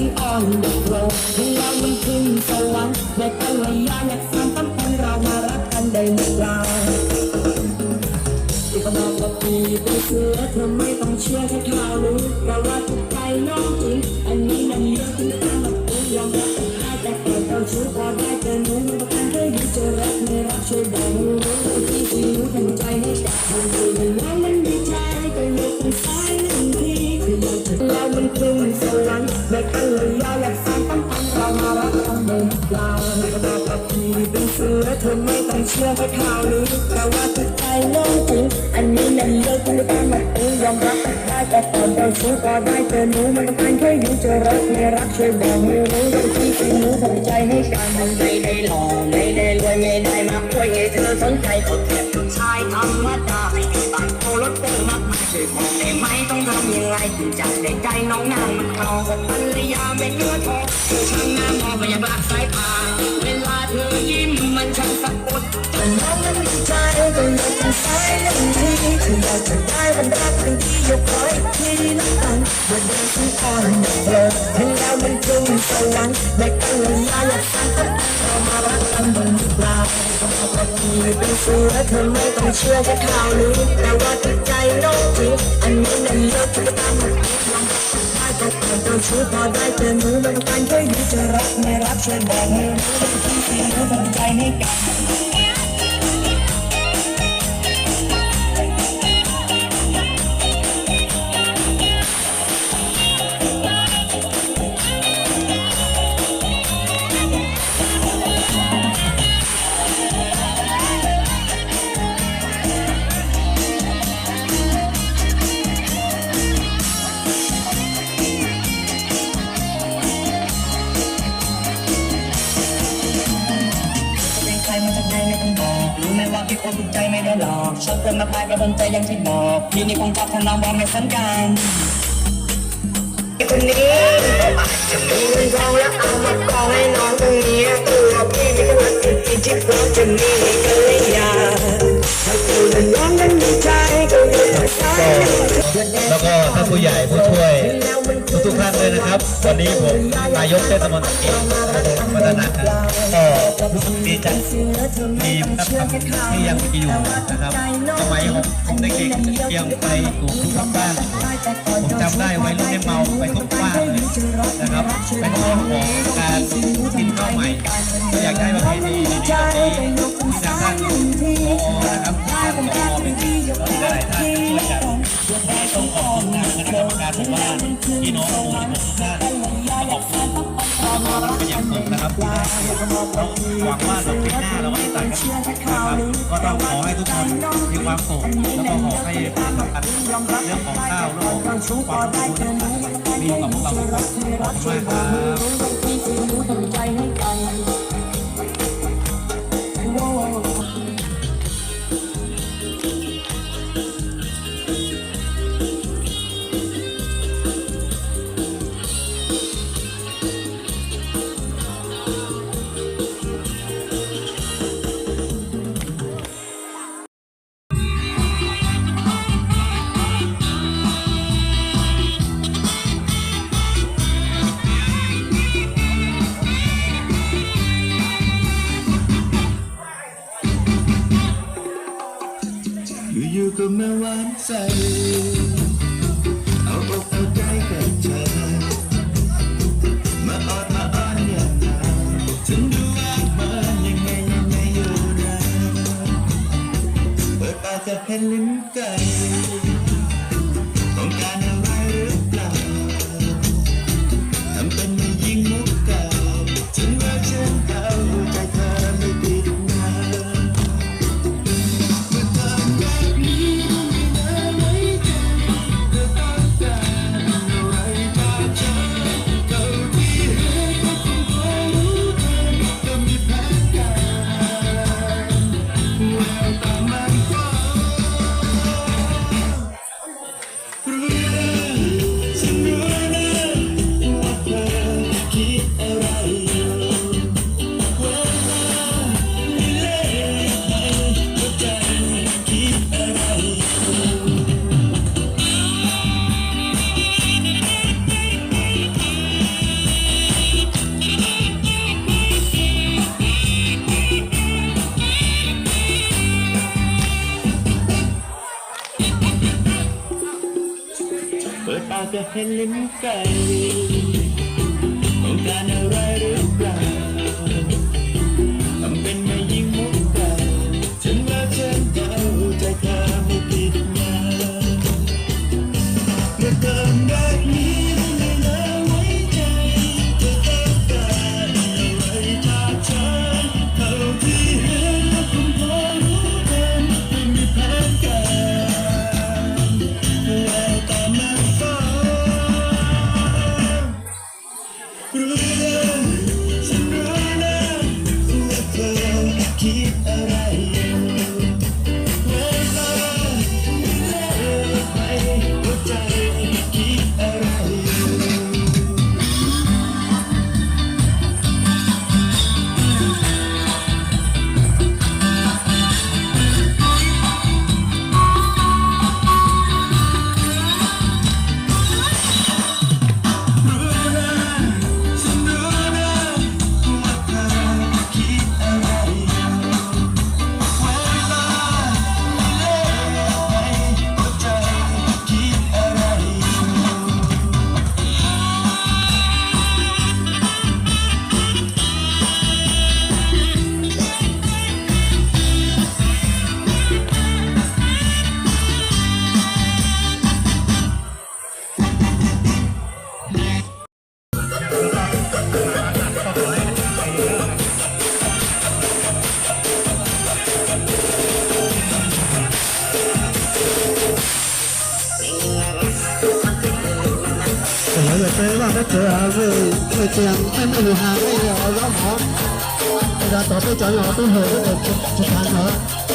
You're dancing on the floor เรามันขึ้นสวรรค์แต่ภรรยาอยากสานตั้งพันเรามารักกันได้หรือเปล่าที่ก็บอกว่าพี่เป็นเสือเธอไม่ต้องเชื่อแค่ข่าวลือแต่ว่าทุกใจน้องจริงอันนี้มันเยอะที่ตามแบบกูยอมรับได้แต่เกิดเราชู้พอได้เจอหนูไมันประกันเคยอยู่จะรักไม่รักช่วยแบ่งรู้ที่ที่รู้ทันใจให้กับคนอื่นแล้วมันดีใจก็ยกมือซ้าย หนึ่งทีคือมันขึ้นสวรรค์แม่กันเลยยาอยากสานตั้งพันเรามารักกันเดินเปล่าไม่ก็บอกว่าพี่เป็นเสือเธอไม่ต้องเชื่อแค่ข่าวลือแต่ว่าทุกใจน้องจริงอันนี้มันเลิกไม่ได้มาเองยอมรับได้แต่ก่อนเราชู้ก็ได้เจอหนูมันก็เป็นแค่อยู่จะรักไม่รักช่วยบอกไม่รู้ว่าที่ที่หนูทำใจให้กันมันไม่ได้หล่อไม่ได้รวยไม่ได้มาคุยให้เธอสนใจก็แค่ผู้ชายธรรมดา ช่วยบอกได้ไหมต้องทำยังไงถึงจะได้ใจน้องนางมันคลองกับภรรยาไม่เนื้อทองเธอช่างงามมองพยาบาลสายตาเซ้ายหนึ่งทีถึงอยาจะได้มันรักทันที่ยกขออีกทีละกันวันเดินที่อ่อนเธอถึงแล้วมันจึงสวรรค์แม่กันเลยยาอยากสั่งก็เรามารักกันบนเปล่าต้องบอกว่าพี่เป็นเสือเธอไม่ต้องเชื่อแค่ข่าวลือแต่ว่าจิตใจน้องจริงอันนี้นั่นเลิกที่ตามมันยอมรับได้แต่ก่อนเจ้าชู้พอได้เจอหนูมันกันแค่อยู่จะรักไม่รักช่วยบอกให้รู้ที่ที่รู้ทำใจให้กันเป็น เกินมาพายก็โดนใจย่างที่บอกพี่นี่คงตอบทำนองบอกไม่สัญกันคนนี้จะมีเงินทองแล้วเอามากองให้น้องตรงนี้ตัวพี่นี่ก็รักจริงๆที่พร้อมจะมีให้กันเลยยาถ้าคุณและน้องนั้นดีใจก็ยกมือซ้ายแล้วก็ท่าผู้ใหญ่ผู้ช่วย ทุกๆท่านเลยนะครับ วันนี้ผมนายกเทศมนตรีพัฒนาครับก็รู้สึกดีใจทีมนะครับที่ยังมีอยู่นะครับสมัยผมผมเด็กๆยังไปถูกทุกบ้านผมจำได้ไวัยรุ่นได้เมาไปทุกบ้านเลยนะครับเป็นเรื่องของการกินข้าวใหม่ก็อยากให้ประเพณีดีๆแบบนี้ที่ทางด้านโอนะครับทางโอเป็นที่หลายท่านช่วยกัน ต้องขอบคุณทางคณะกรรมการหมู่บ้านพี่น้องหมู่ทุกท่านขอบคุณเป็นอย่างสูงนะครับเราหวังว่าเราปีหน้าเราก็จะต่างกันนะครับก็ต้องขอให้ทุกคนมีความสุขแล้วก็ขอให้ที่สำคัญเรื่องของข้าวเรื่องของความรู้มีอยู่กับพวกเราทุกคนขอบคุณมากครับ กจะเห็นลิ้นไก่ ดป হয়ে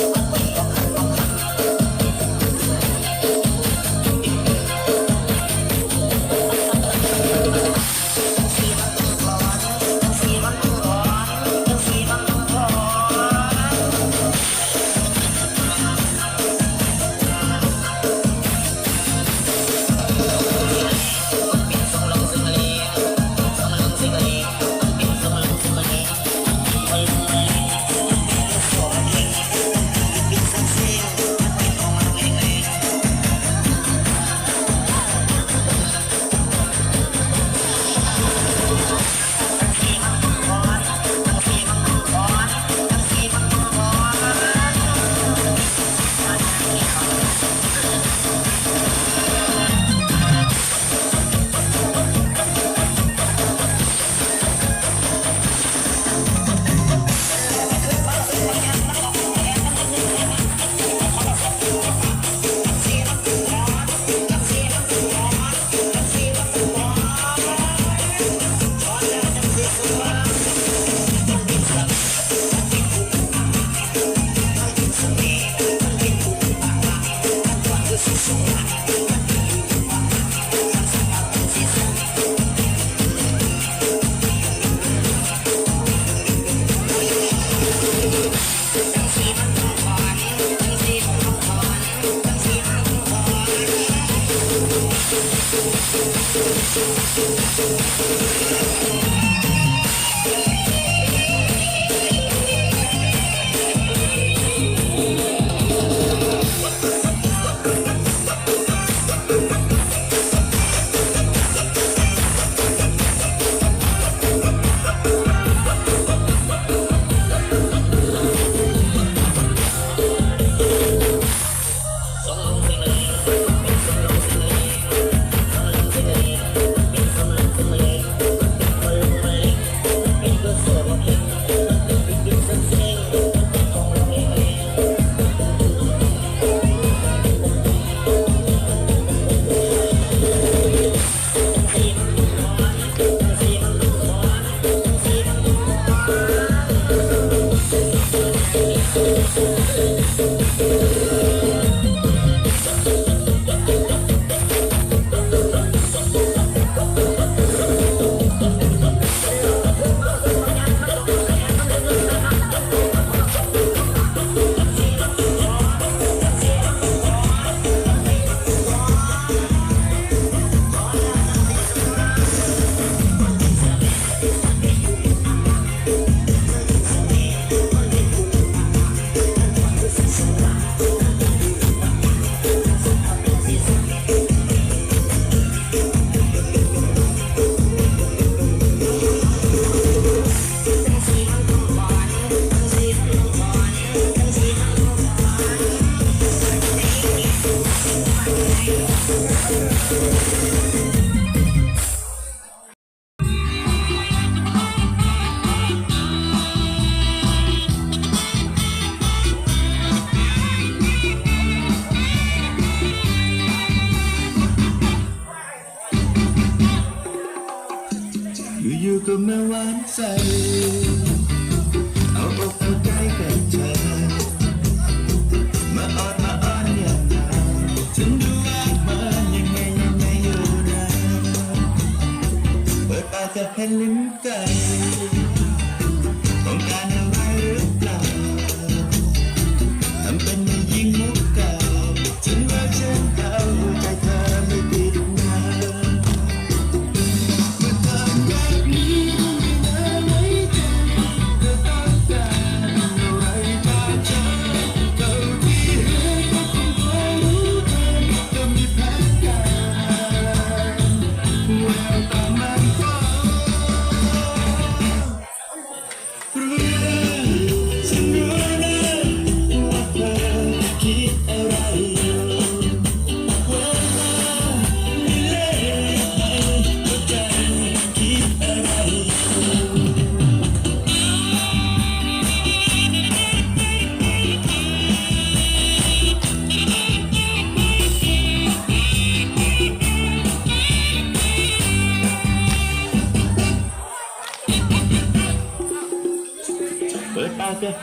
จะเห็นลิ้นไก่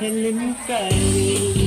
helen kali